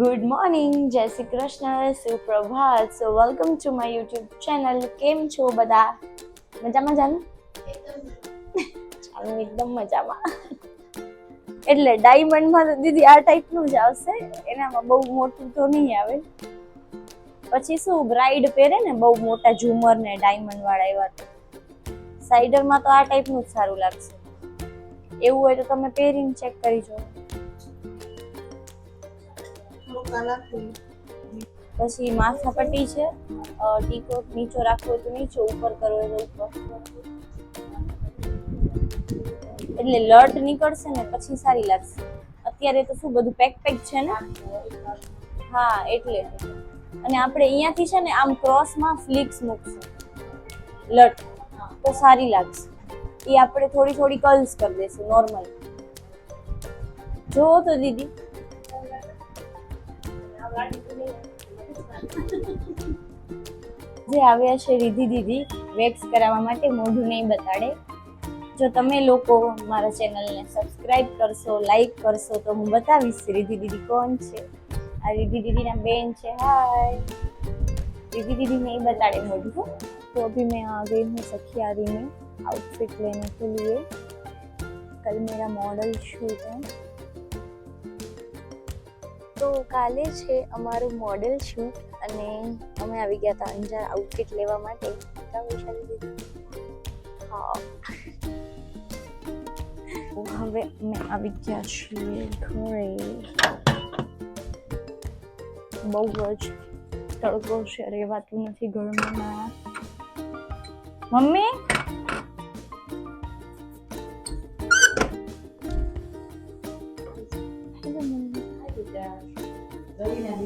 Good morning જય Shri Krishna સુપ્રભાત so welcome to my YouTube channel કેમ છો બધા મજામાં જાન ચાલો એકદમ મજામાં એટલે ડાયમંડમાં તો દીદી આ ટાઈપનું જ આવશે. એનામાં બહુ મોટું તો નહીં આવે. પછી શું બ્રાઇડ પહેરે ને બહુ મોટા ઝુમર ને ડાયમંડ વાળા એવા તો. સાઈડરમાં તો આ ટાઈપનું જ સારું લાગશે. એવું હોય તો તમે પહેરીને ચેક કરી જો પછી માથા પટ્ટી છે. ટીકોટ નીચો રાખવો તો નીચો, ઉપર કરવો તો ઉપર એટલે લટ નીકળશે ને પછી સારી લાગશે. અત્યારે તો શું બધું પેક પેક છે ને? હા, એટલે. અને આપણે અહીંયાથી છે ને આમ ક્રોસમાં ફ્લિક્સ મૂકશું. લટ. તો સારી લાગશે. એ આપણે થોડી થોડી કર્લ્સ કરી દઈશું નોર્મલ જોવો તો દીદી. જે આવ્યા છે રીધિ દીદી વેક્સ કરાવવા માટે મોઢું નહીં બતાડે જો તમે લોકો મારા ચેનલને સબસ્ક્રાઇબ કરશો લાઈક કરશો તો હું બતાવીશ રીધિ દીદી કોણ છે આ રીધિ દીદીના બેન છે હાય રીધિ दीदी नहीं बताड़े मोढ़ू को तो अभी मैं आ गई हूँ सखियारी में आउटफिट लेने के लिए कल मेरा मॉडल शूट है તો કાલે છે અમારું મોડેલ શૂટ અને અમે આવી ગયા હતા અંજાર આઉટફિટ લેવા માટે. હવે અમે આવી ગયા છીએ ઘરે. બહુ જ તડકો છે, રહેવાતું નથી ઘરમાં. મમ્મી?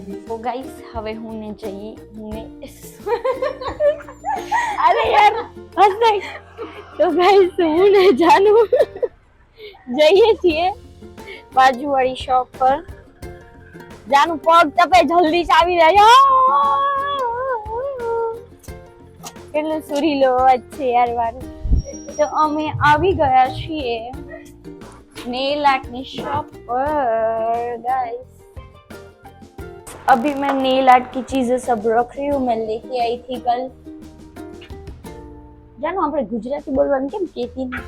તો ગાઈસ હવે હું ને જઈ ને અરે યાર હસાઈ તો ગાઈસ હું ને જાનુ જઈએ છીએ બાજુવાળી શોપ પર જાનું પગ તપે જલ્દી ચાવી રહ્યો કેટલો સુરીલો અવાજ છે યાર વાર તો અમે આવી ગયા છીએ નેલ આર્ટની શોપ પર अभी मैं नेल आर्ट की चीजें सब रख रही हूँ मैं लेके आई थी कल જાનો આપણે ગુજરાતી બોલવાનું કેમ કેતી નથી?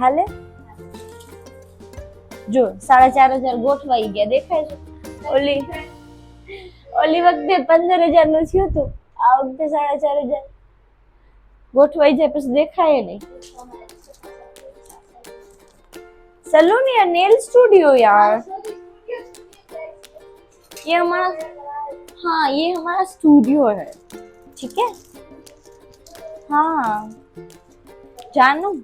હાલે જો સાડા ચાર હજાર ગોઠવાઈ ગયા દેખાય છે ઓલી ઓલી વખતે પંદર હજાર નું થયું હતું આ વખતે સાડા ચાર હજાર ગોઠવાઈ જાય પછી દેખાય નહીં सलून या नेल स्टूडियो यार ये हमारा हाँ ये हमारा स्टूडियो है ठीक है हाँ જાનું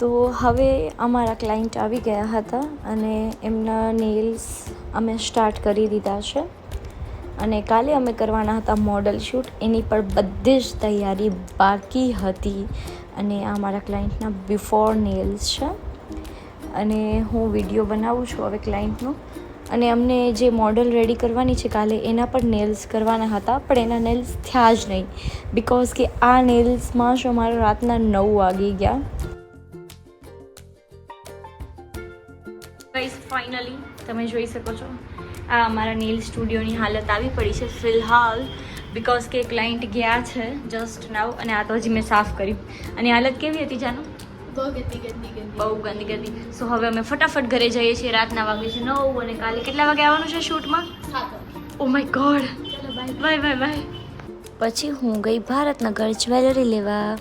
તો હવે અમારા ક્લાયન્ટ આવી ગયા હતા અને એમના નેલ્સ અમે સ્ટાર્ટ કરી દીધા છે અને કાલે અમે કરવાના હતા મોડલ શૂટ એની પણ બધી જ તૈયારી બાકી હતી અને આ મારા ક્લાયન્ટના બિફોર નેલ્સ છે અને હું વિડીયો બનાવું છું હવે ક્લાયન્ટનો અને અમને જે મોડલ રેડી કરવાની છે કાલે, એના પર નેલ્સ કરવાના હતા, પણ એના નેલ્સ થયા જ નહીં. બિકોઝ કે આ નેલ્સમાં જ અમારા રાતના નવ વાગી ગયા. ફાઇનલી તમે જોઈ શકો છો. આ અમારા નેલ સ્ટુડિયોની હાલત આવી પડી છે ફિલહાલ બિકોઝ કે ક્લાયન્ટ ગયા છે જસ્ટ નાવ અને આ તો હજી મેં સાફ કર્યું. અને હાલત કેવી હતી જાનું? બહુ ગંદી ગંદી સો હવે અમે ફટાફટ ઘરે જઈએ છીએ રાતના વાગે છે નવ અને કાલે કેટલા વાગે આવવાનું છે શૂટમાં? ઓ my god bye bye bye પછી હું ગઈ ભારતનગર જ્વેલરી લેવા.